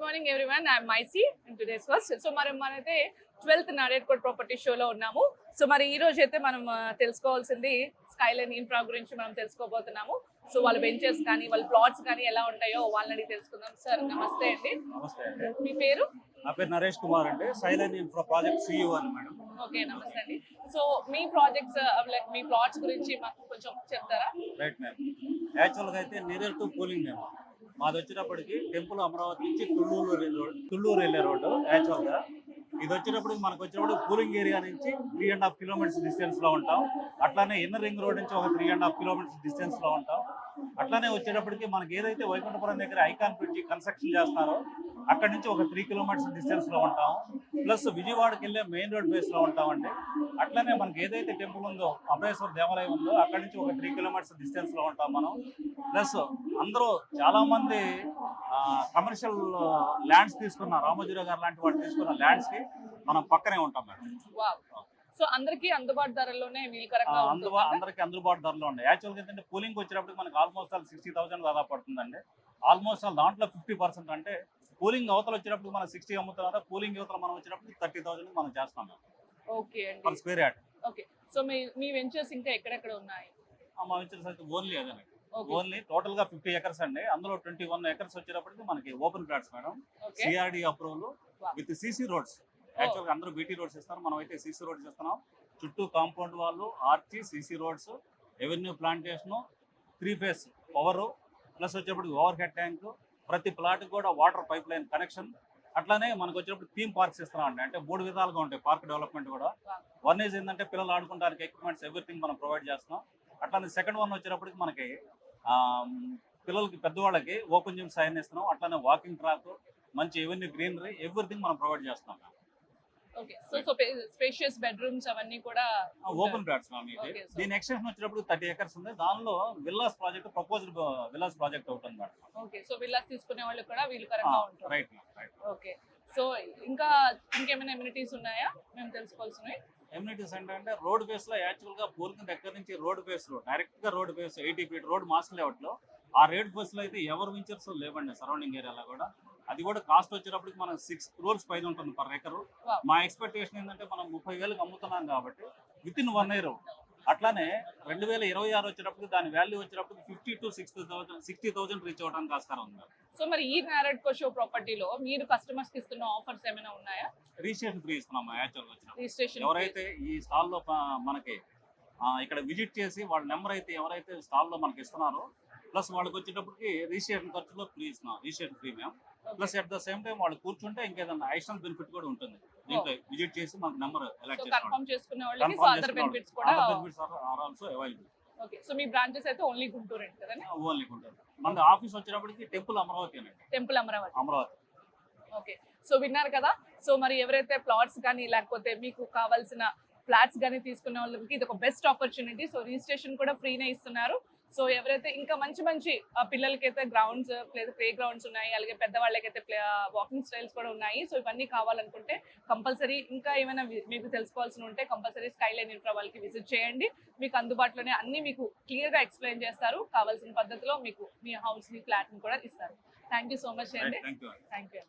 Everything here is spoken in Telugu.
Good morning everyone I'm Macy in today's first so మరి మనైతే ట్వెల్త్ నాడేడ్కోట్ ప్రాపర్టీ షోలో ఉన్నాము. సో మరి ఈ రోజు అయితే మనం తెలుసుకోవాల్సింది స్కైలైన్ ఇన్ఫ్రా గురించి మనం తెలుసుకోబోతున్నాము. సో వాళ్ళ వెంచర్స్ కానీ వాళ్ళ ప్లాట్స్ కానీ ఎలా ఉంటాయో వాళ్ళని అడిగి తెలుసుకుందాం. సార్ నమస్తే అండి. అండి. మీ పేరు? నా పేరు నరేష్ కుమార్ అండి. సైలెంట్ ఇన్ఫ్రా ప్రాజెక్ట్ సిఇఓ అని మేడం. ఓకే నమస్తే అండి. సో మీ ప్రాజెక్ట్స్ లైక్ మీ ప్లాట్స్ గురించి మాకు కొంచెం చెప్తారా? రైట్ మ్యామ్ యాక్చువల్గా అయితే నియర్ టు కూలింగ్ మేము మాది వచ్చేటప్పటికి టెంపుల్ అమరావతి నుంచి తుళ్ళూరు వెళ్ళే రోడ్ తుళ్ళూరు వెళ్ళే రోడ్డు యాక్చువల్గా ఇది వచ్చినప్పుడు మనకు వచ్చినప్పుడు కూలింగ్ ఏరియా నుంచి త్రీ అండ్ హాఫ్ కిలోమీటర్స్ డిస్టెన్స్లో ఉంటాం. అట్లానే ఇన్నర్ రింగ్ రోడ్ నుంచి ఒక త్రీ అండ్ హాఫ్ కిలోమీటర్స్ డిస్టెన్స్లో ఉంటాం. అట్లానే వచ్చేటప్పటికి మనకి ఏదైతే వైకుంఠపురం దగ్గర ఐకాన్ బ్రిడ్జి కన్స్ట్రక్షన్ చేస్తున్నారో అక్కడ నుంచి ఒక త్రీ కిలోమీటర్స్ డిస్టెన్స్లో ఉంటాం. ప్లస్ విజయవాడకి వెళ్ళే మెయిన్ రోడ్ బేస్లో ఉంటామండి. అట్లనే మనకి ఏదైతే టెంపుల్ ఉందో అమరేశ్వర దేవాలయం ఉందో అక్కడ నుంచి ఒక త్రీ కిలోమీటర్స్ డిస్టెన్స్లో ఉంటాం మనం. ప్లస్ అందరూ చాలా మంది కమర్షియల్ ల్యాండ్స్ తీసుకున్న రామోజీరావు గారు లాంటి వాళ్ళు తీసుకున్న ల్యాండ్స్కి మనం పక్కనే ఉంటాం మేడం. సో అందరికీ అందుబాటు అందరికి అందుబాటు ధరలో ఉన్నాయి. యాక్చువల్గా ఏంటంటే కూలింగ్ వచ్చేటప్పుడు మనకి ఆల్మోస్ట్ ఆల్ సిక్స్టీ థౌసండ్ దాదాపు పడుతుందండి. ఆల్మోస్ట్ ఆల్ దాంట్లో ఫిఫ్టీ పర్సెంట్ అంటే కూలింగ్ అవతల వచ్చేటప్పుడు మనం సిక్స్టీ అమ్ముతున్నా కూలింగ్ యువతల మనం వచ్చినప్పుడు థర్టీ థౌసండ్ మనం చేస్తాం ఓకే అండి. Per square yard okay so మీ మీ వెంచర్స్ ఇంకా ఎక్కడెక్కడ ఉన్నాయి? మా వెంచర్స్ అయితే ఓన్లీ అదేనండి ఓన్లీ టోటల్గా ఫిఫ్టీ ఎకర్స్ అండి. అందులో ట్వంటీ వన్ ఎకర్స్ వచ్చేటప్పటికి మనకి open plots madam. CRD approval. With CC roads. యాక్చువల్గా అందరూ బీటీ రోడ్స్ ఇస్తారు. మనం అయితే సీసీ రోడ్స్ ఇస్తున్నాం చుట్టూ కాంపౌండ్ వాళ్ళు arch CC roads avenue plantation three phase power plus వచ్చేప్పుడు ఓవర్ హెడ్ ట్యాంక్ ప్రతి ప్లాట్ కూడా వాటర్ పైప్ లైన్ కనెక్షన్ అట్లానే మనకు వచ్చేటప్పుడు థీమ్ పార్క్స్ ఇస్తున్నాం అండి. అంటే మూడు విధాలుగా ఉంటాయి. పార్క్ డెవలప్మెంట్ కూడా. వన్ ఏజ్ ఏంటంటే పిల్లలు ఆడుకోవడానికి ఎక్విప్మెంట్స్ ఎవ్రీథింగ్ మనం ప్రొవైడ్ చేస్తున్నాం. అట్లానే సెకండ్ వన్ వచ్చేటప్పటికి మనకి పిల్లలకి పెద్దవాళ్ళకి ఓపెన్ జిమ్ సైన్ ఇస్తున్నాం అట్లానే వాకింగ్ ట్రాక్ మంచి ఎవెన్యూ గ్రీనరీ ఎవ్రీథింగ్ మనం ప్రొవైడ్ చేస్తున్నాం. Okay so so spacious bedrooms అవన్నీ కూడా ఓపెన్ ప్లాట్స్ మ్యామ్ ఇది దీని ఎక్స్టెన్షన్ వచ్చేటప్పుడు థర్టీ ఎకర్స్ ఉంది. దానిలో villas project proposed villas project అవుతుంది మేడం. ఓకే సో విల్లాస్ తీసుకునే వాళ్ళు కూడా వీలుకరంగా ఉంటుంది రైట్ రైట్ ఓకే సో ఇంకా ఇంకేమైనా ఎమ్యూనిటీస్ ఉన్నాయా? మేము తెలుసుకోవాల్సినవి. ఎమ్యూనిటీస్ ఏంటంటే రోడ్ బేస్లో యాక్చువల్గా పూర్తి దగ్గర నుంచి రోడ్ బేస్లో డైరెక్ట్గా road base eighty feet road mass లేఅవుట్లో ఆ రోడ్ బేస్లో అయితే ఎవరు వెంచర్స్ లేవండి సరౌండింగ్ ఏరియాలో కూడా. అది కూడా కాస్ట్ వచ్చేటప్పటికి మనం సిక్స్ క్రోర్స్ పైన ఉంటుంది పర్ ఎకర్. మా ఎక్స్పెక్టేషన్ ఏంటంటే మనం ముప్పై వేలకు అమ్ముతున్నాం కాబట్టి విత్ ఇన్ వన్ ఇయర్ అట్లానే రెండు వేల ఇరవై ఆరు వచ్చేటప్పుడు దాని వాల్యూ వచ్చేటప్పుడు fifty to sixty thousand sixty thousand reach అవడానికి ఆస్కారం ఉంది. సో మరి ఈ నారెడ్ షో ప్రాపర్టీలో మీరు కస్టమర్స్కి ఇస్తున్న ఆఫర్స్ ఏమైనా ఉన్నాయా? రిజిస్ట్రేషన్ ఫ్రీ ఇస్తున్నాం యాక్చువల్ వచ్చినప్పుడు. రిజిస్ట్రేషన్ ఎవరైతే ఈ స్టాల్లో ప- మనకి ఇక్కడ విజిట్ చేసి వాళ్ళ నెంబర్ అయితే ఎవరైతే స్టాల్లో మనకి ఇస్తున్నారో ప్లస్ వాళ్ళకి వచ్చేటప్పటికి రిజిస్ట్రేషన్ ఖర్చులో ఫ్రీ ఇస్తున్నాం రిజిస్ట్రేషన్ ఫ్రీ మేము plus at the same time వాళ్ళు కూర్చుంటే ఇంకేదైనా అడిషనల్ బెనిఫిట్ కూడా ఉంటుంది. దీంట్లో విజిట్ చేసి మనకు నెంబర్ ఎలక్ట్ కన్ఫర్మ్ చేసుకునే వాళ్ళకి so other benefits are also available okay so me branches అయితే ఓన్లీ గుంటూరు కదండి? ఓన్లీ ఉంటుంది మన ఆఫీస్ వచ్చేటప్పటికి టెంపుల్ అమరావతి అండి temple Amaravati Amaravati okay so విన్నారు కదా? సో మరి ఎవరైతే ప్లాట్స్ కానీ లేకపోతే మీకు కావాల్సిన ఫ్లాట్స్ కానీ తీసుకునే వాళ్ళకి ఇది ఒక బెస్ట్ ఆపర్చునిటీ సో రిజిస్ట్రేషన్ కూడా ఫ్రీనే ఇస్తున్నారు. సో ఎవరైతే ఇంకా మంచి మంచి ఆ, పిల్లలకైతే గ్రౌండ్స్ లేదా ప్లే గ్రౌండ్స్ ఉన్నాయి అలాగే పెద్దవాళ్ళకైతే ప్లే వాకింగ్ స్టైల్స్ కూడా ఉన్నాయి. సో ఇవన్నీ కావాలనుకుంటే కంపల్సరీ ఇంకా ఏమైనా మీకు తెలుసుకోవాల్సి ఉంటే కంపల్సరీ స్కైలైన్ ఇన్ఫ్రా వాళ్ళకి విజిట్ చేయండి. మీకు అందుబాటులోనే అన్ని మీకు క్లియర్గా ఎక్స్ప్లెయిన్ చేస్తారు. కావాల్సిన పద్ధతిలో మీకు మీ హౌస్ మీ ఫ్లాట్ని కూడా ఇస్తారు. థ్యాంక్ యూ సో మచ్ అండి. Thank you